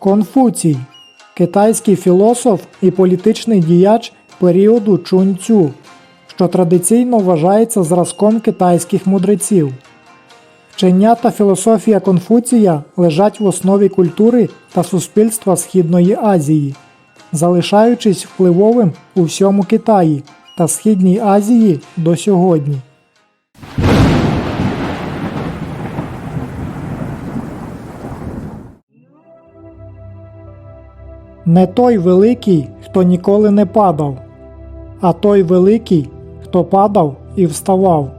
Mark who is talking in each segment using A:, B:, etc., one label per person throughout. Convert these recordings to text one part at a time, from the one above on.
A: Конфуцій китайський філософ і політичний діяч періоду Чунцю, що традиційно вважається зразком китайських мудреців. Вчення та філософія Конфуція лежать в основі культури та суспільства Східної Азії, залишаючись впливовим у всьому Китаї та Східній Азії до сьогодні. Не той великий, хто ніколи не падав, а той великий, хто падав і вставав.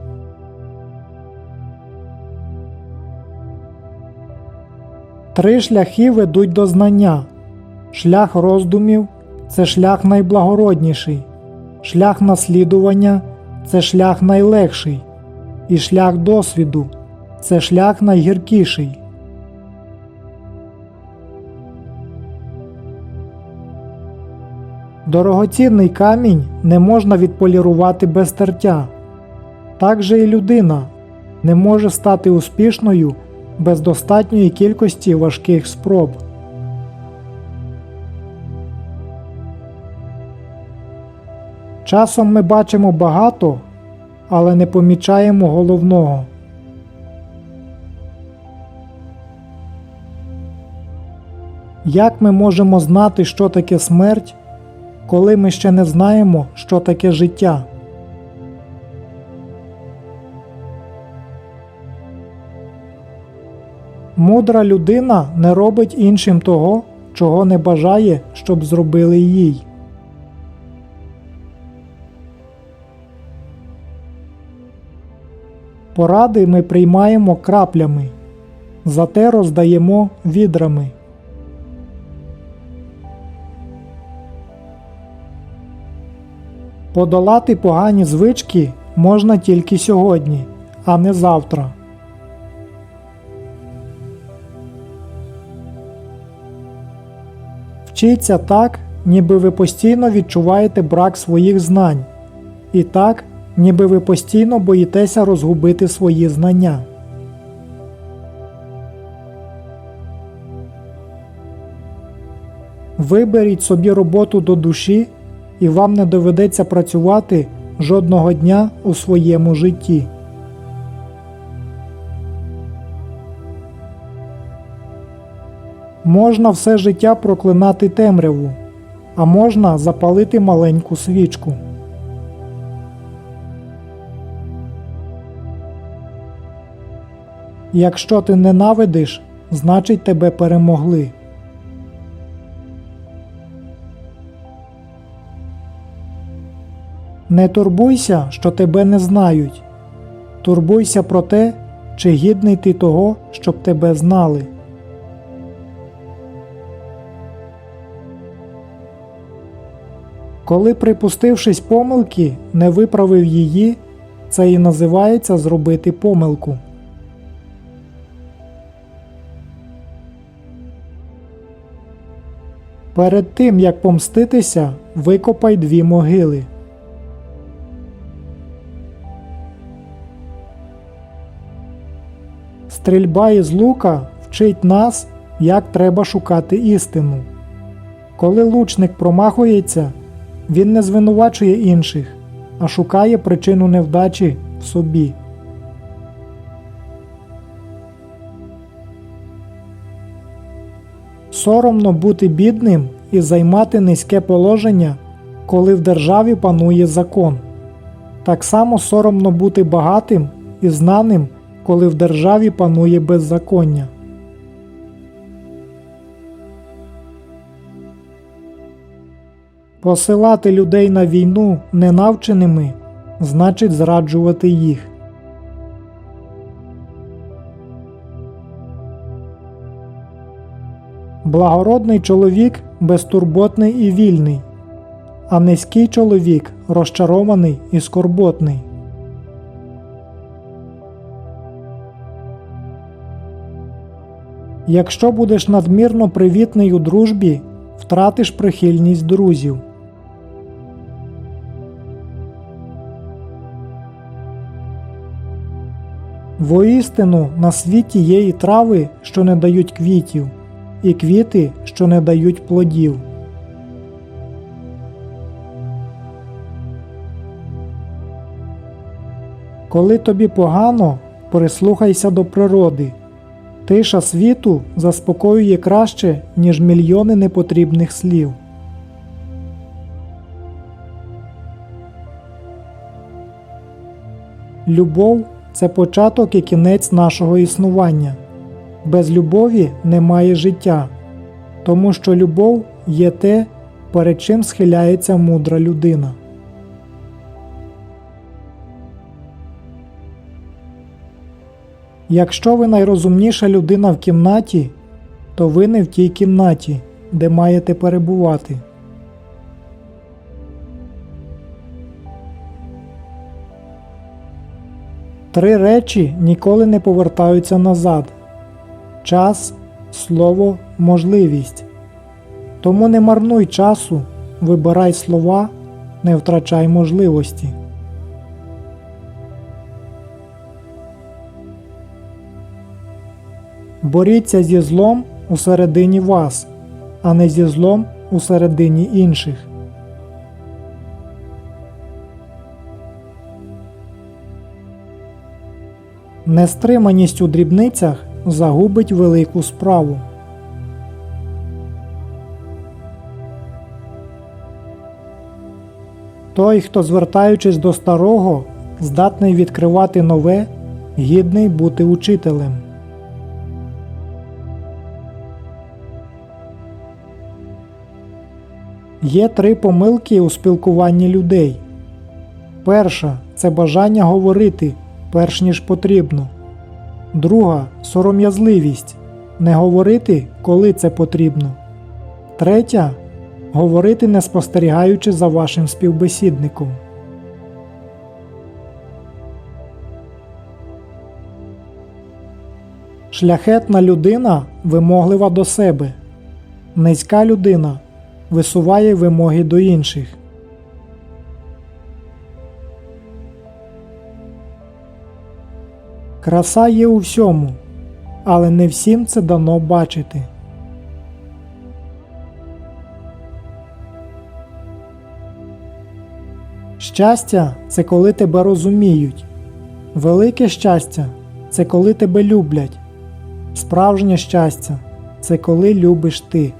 A: Три шляхи ведуть до знання. Шлях роздумів це шлях найблагородніший, шлях наслідування це шлях найлегший, і шлях досвіду це шлях найгіркіший. Дорогоцінний камінь не можна відполірувати без тертя. Так же і людина не може стати успішною без достатньої кількості важких спроб. Часом ми бачимо багато, але не помічаємо головного. Як ми можемо знати, що таке смерть, коли ми ще не знаємо, що таке життя? Мудра людина не робить іншим того, чого не бажає, щоб зробили їй. Поради ми приймаємо краплями, зате роздаємо відрами. Подолати погані звички можна тільки сьогодні, а не завтра. Вчіться так, ніби ви постійно відчуваєте брак своїх знань, і так, ніби ви постійно боїтеся розгубити свої знання. Виберіть собі роботу до душі, і вам не доведеться працювати жодного дня у своєму житті. Можна все життя проклинати темряву, а можна запалити маленьку свічку. Якщо ти ненавидиш, значить тебе перемогли. Не турбуйся, що тебе не знають. Турбуйся про те, чи гідний ти того, щоб тебе знали. Коли, припустившись помилки, не виправив її, це і називається зробити помилку. Перед тим як помститися, викопай дві могили. Стрільба із лука вчить нас, як треба шукати істину. Коли лучник промахується, він не звинувачує інших, а шукає причину невдачі в собі. Соромно бути бідним і займати низьке положення, коли в державі панує закон. Так само соромно бути багатим і знаним, коли в державі панує беззаконня. Посилати людей на війну ненавченими значить зраджувати їх. Благородний чоловік безтурботний і вільний, а низький чоловік розчарований і скорботний. Якщо будеш надмірно привітний у дружбі, втратиш прихильність друзів. Воістину на світі є і трави, що не дають квітів, і квіти, що не дають плодів. Коли тобі погано, прислухайся до природи. Тиша світу заспокоює краще, ніж мільйони непотрібних слів. Любов це початок і кінець нашого існування. Без любові немає життя, тому що любов є те, перед чим схиляється мудра людина. Якщо ви найрозумніша людина в кімнаті, то ви не в тій кімнаті, де маєте перебувати. Три речі ніколи не повертаються назад: час, слово, можливість. Тому не марнуй часу, вибирай слова, не втрачай можливості. Боріться зі злом усередині вас, а не зі злом усередині інших. Нестриманість у дрібницях загубить велику справу. Той, хто, звертаючись до старого, здатний відкривати нове, гідний бути учителем. Є три помилки у спілкуванні людей. Перша це бажання говорити, перш ніж потрібно. Друга сором'язливість не говорити, коли це потрібно. Третя говорити не спостерігаючи за вашим співбесідником. Шляхетна людина вимоглива до себе. Низька людина висуває вимоги до інших. Краса є у всьому, але не всім це дано бачити. Щастя це коли тебе розуміють. Велике щастя це коли тебе люблять. Справжнє щастя це коли любиш ти.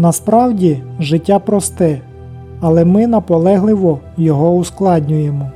A: Насправді життя просте, але ми наполегливо його ускладнюємо.